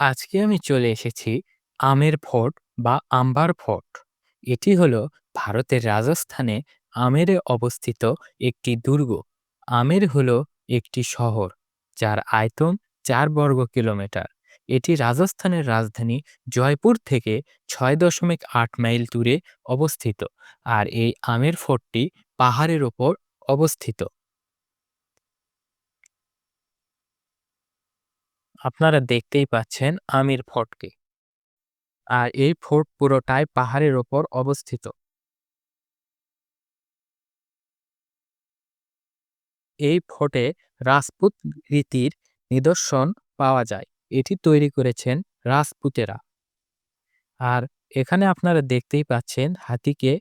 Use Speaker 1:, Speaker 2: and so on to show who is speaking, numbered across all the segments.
Speaker 1: আজকে আমি চলে এসেছি আমের ফোর্ট বা আম্বার ফোর্ট। এটি হলো ভারতের রাজস্থানে আমেরে অবস্থিত একটি দুর্গ। আমের হলো একটি শহর, যার আয়তন চার বর্গ কিলোমিটার। এটি রাজস্থানের রাজধানী জয়পুর থেকে ৬.৮ মাইল দূরে অবস্থিত, আর এই আমের ফোর্টটি পাহাড়ের ওপর অবস্থিত। আপনারা দেখতেই পাচ্ছেন আমির ফোর্টকে। আর এই ফোর্ট পুরোটাই পাহাড়ের ওপর অবস্থিত। এই ফোর্টে রাজপুত রীতির নিদর্শন পাওয়া যায়। এটি তৈরি করেছেন রাজপুতেরা। আর এখানে আপনারা দেখতেই পাচ্ছেন হাতিকে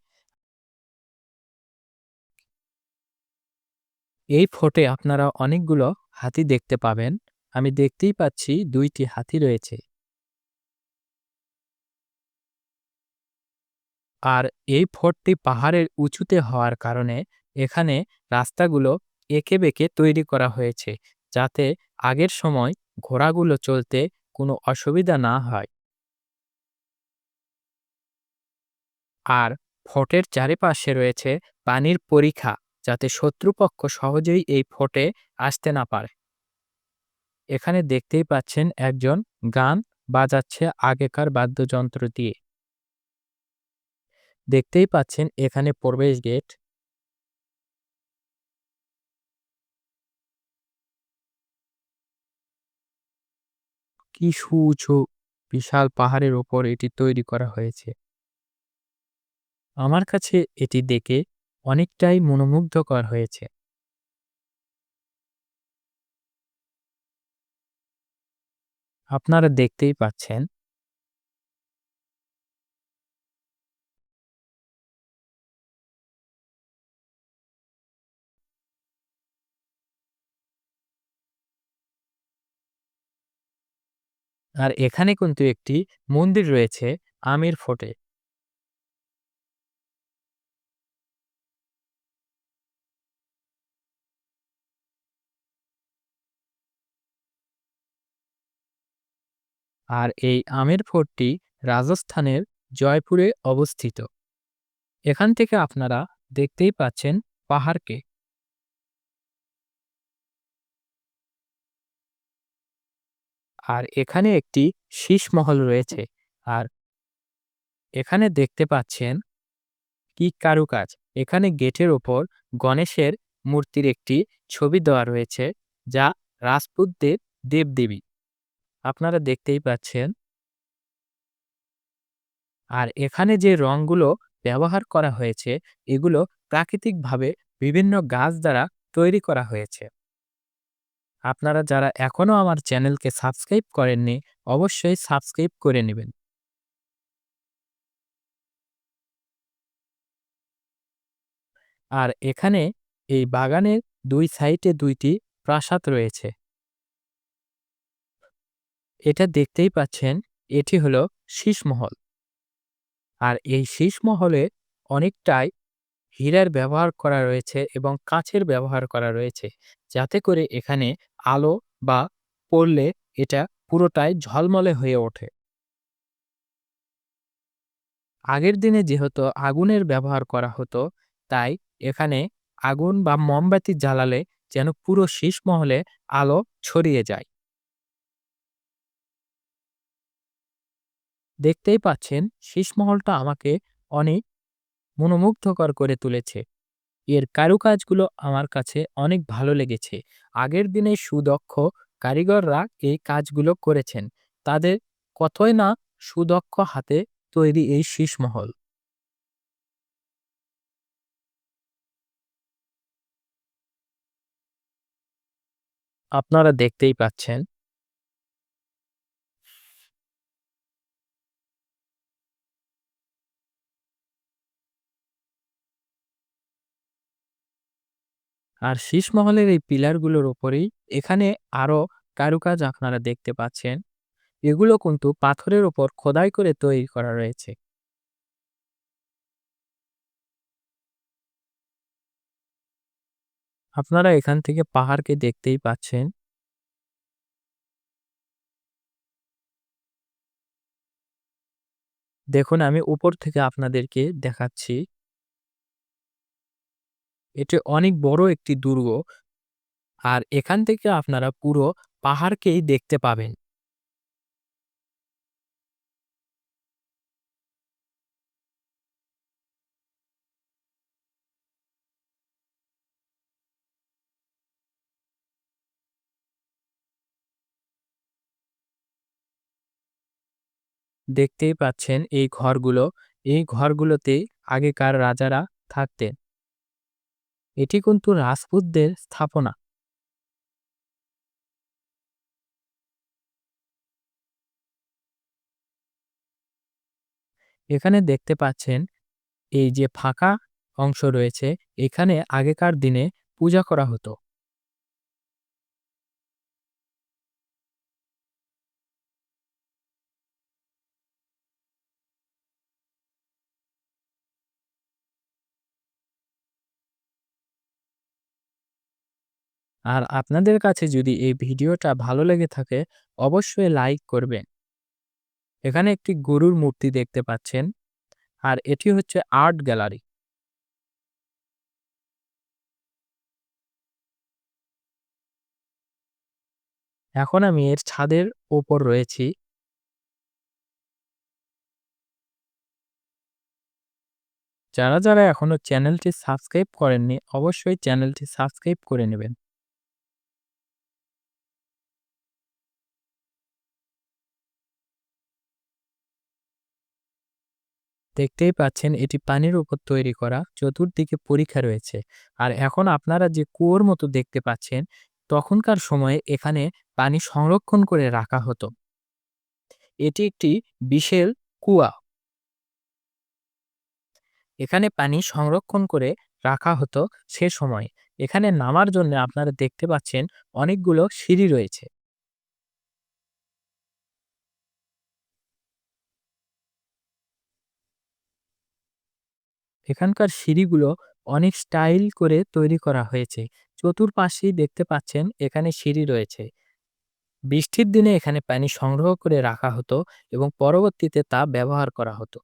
Speaker 1: এই ফোর্টে আপনারা অনেকগুলো হাতি দেখতে পাবেন। আমি দেখতেই পাচ্ছি দুইটি হাতি রয়েছে। আর এই ফোর্টটি পাহাড়ের উঁচুতে হওয়ার কারণে এখানে রাস্তাগুলো এঁকে-বেঁকে তৈরি করা হয়েছে, যাতে আগের সময় ঘোড়াগুলো চলতে কোনো অসুবিধা না হয়। আর ফোর্টের চারিপাশে রয়েছে পানির পরিখা যাতে শত্রুপক্ষ সহজেই এই ফোর্টে আসতে না পারে। এখানে দেখতেই পাচ্ছেন একজন গান বাজাচ্ছে আগেকার বাদ্যযন্ত্র দিয়ে। দেখতেই পাচ্ছেন এখানে প্রবেশ গেট। কি সুউঁচু বিশাল পাহাড়ের ওপর এটি তৈরি করা হয়েছে। আমার কাছে এটি দেখে অনেকটাই মনোমুগ্ধকর হয়েছে। আপনারা দেখতেই পাচ্ছেন। আর এখানে কিন্তু একটি মন্দির রয়েছে আমির ফোর্টে। আর এই আমের ফোর্টটি রাজস্থানের জয়পুরে অবস্থিত। এখান থেকে আপনারা দেখতেই পাচ্ছেন পাহাড়কে। আর এখানে একটি শীষমহল রয়েছে। আর এখানে দেখতে পাচ্ছেন কি কারুকাজ। এখানে গেটের ওপর গণেশের মূর্তির একটি ছবি দেওয়া রয়েছে যা রাজপুতদের দেবদেবী। আপনারা দেখতেই পাচ্ছেন। আর এখানে যে রংগুলো ব্যবহার করা হয়েছে, এগুলো প্রাকৃতিকভাবে বিভিন্ন গাছ দ্বারা তৈরি করা হয়েছে। আপনারা যারা এখনও আমার চ্যানেলকে সাবস্ক্রাইব করেননি, অবশ্যই সাবস্ক্রাইব করে নেবেন আর এখানে এই বাগানের দুই সাইডে দুইটি প্রাসাদ রয়েছে। এটা দেখতেই পাচ্ছেন, এটি হলো শীষমহল। আর এই শীষমহলে অনেকটাই হীরার ব্যবহার করা রয়েছে এবং কাঁচের ব্যবহার করা রয়েছে, যাতে করে এখানে আলো বা পড়লে এটা পুরোটাই ঝলমলে হয়ে ওঠে। আগের দিনে যেহেতু আগুনের ব্যবহার করা হতো, তাই এখানে আগুন বা মোমবাতি জ্বালালে যেন পুরো শীষমহলে আলো ছড়িয়ে যায়। দেখতেই পাচ্ছেন শীষমহলটা আমাকে অনেক মনোমুগ্ধকর করে তুলেছে। এর কারুকাজগুলো আমার কাছে অনেক ভালো লেগেছে। আগের দিনে সুদক্ষ কারিগররা এই কাজগুলো করেছেন। তাদের কতই না সুদক্ষ হাতে তৈরি এই শীষমহল। আপনারা দেখতেই পাচ্ছেন। আর শীষ মহলের এই পিলারগুলোর উপরেই এখানে আরও কারুকাজ আপনারা দেখতে পাচ্ছেন। এগুলো কিন্তু পাথরের ওপর খোদাই করে তৈরি করা রয়েছে। আপনারা এখান থেকে পাহাড়কে দেখতেই পাচ্ছেন। দেখুন, আমি উপর থেকে আপনাদেরকে দেখাচ্ছি। এটি অনেক বড় একটি দুর্গ। আর এখান থেকে আপনারা পুরো পাহাড়কেই দেখতে পাবেন। দেখতেই পাচ্ছেন এই ঘরগুলো, এই ঘরগুলোতেই আগেকার রাজারা থাকতেন। এটি কিন্তু রাজপুতদের স্থাপনা। এখানে দেখতে পাচ্ছেন, এই যে ফাঁকা অংশ রয়েছে, এখানে আগেকার দিনে পূজা করা হতো। আর আপনাদের কাছে যদি এই ভিডিওটা ভালো লেগে থাকে অবশ্যই লাইক করবেন। এখানে একটি গরুর মূর্তি দেখতে পাচ্ছেন আর এটি হচ্ছে আর্ট গ্যালারি। এখন আমি এর ছাদের ওপর রয়েছি। যারা, যারা এখনও চ্যানেলটি সাবস্ক্রাইব করেননি অবশ্যই চ্যানেলটি সাবস্ক্রাইব করে নেবেন। দেখতেই পাচ্ছেন এটি পানির উপর তৈরি করা চতুর্দিকে পরীক্ষা রয়েছে। আর এখন আপনারা যে কুয়োর মতো দেখতে পাচ্ছেন, তখনকার সময়ে এখানে পানি সংরক্ষণ করে রাখা হতো। এটি একটি বিশেল কুয়া। এখানে পানি সংরক্ষণ করে রাখা হতো সে সময়। এখানে নামার জন্য আপনারা দেখতে পাচ্ছেন অনেকগুলো সিঁড়ি রয়েছে। এখানকার সিঁড়িগুলো অনেক স্টাইল করে তৈরি করা হয়েছে। চতুর্পাশেই দেখতে পাচ্ছেন এখানে সিঁড়ি রয়েছে। বৃষ্টির দিনে এখানে পানি সংগ্রহ করে রাখা হতো এবং পরবর্তীতে তা ব্যবহার করা হতো।